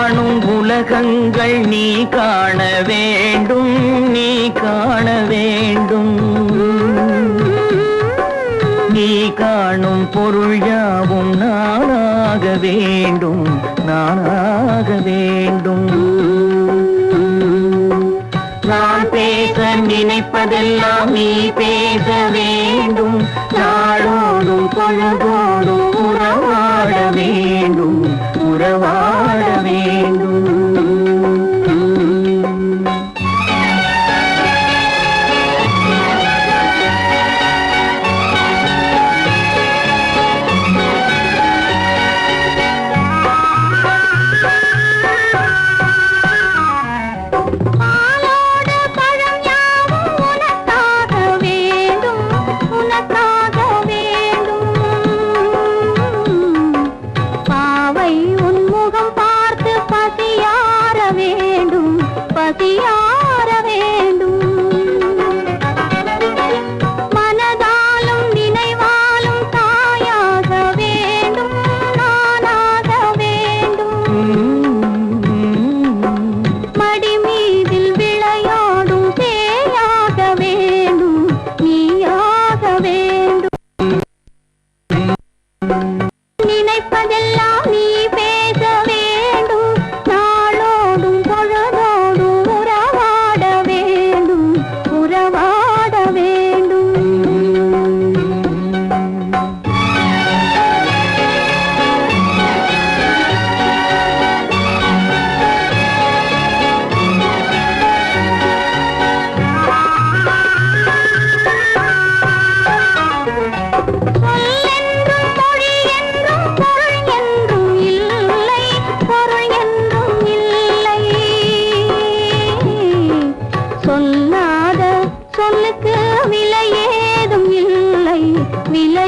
காணும் உலகங்கள் நீ காண வேண்டும் நீ காண வேண்டும். நீ காணும் பொருள் யாவும் நானாக வேண்டும் நானாக வேண்டும். நான் பேச நினைப்பதெல்லாம் நீ பேச வேண்டும் நாளோடும் பொழுதோடும் உறவாட வேண்டும் உறவாட Mil